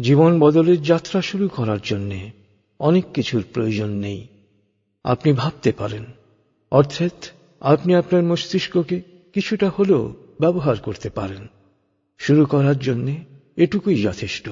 জীবন বদলের যাত্রা শুরু করার জন্যে অনেক কিছুর প্রয়োজন নেই। আপনি ভাবতে পারেন, অর্থাৎ আপনি আপনার মস্তিষ্ককে কিছুটা হলেও ব্যবহার করতে পারেন। শুরু করার জন্যে এটুকুই যথেষ্ট।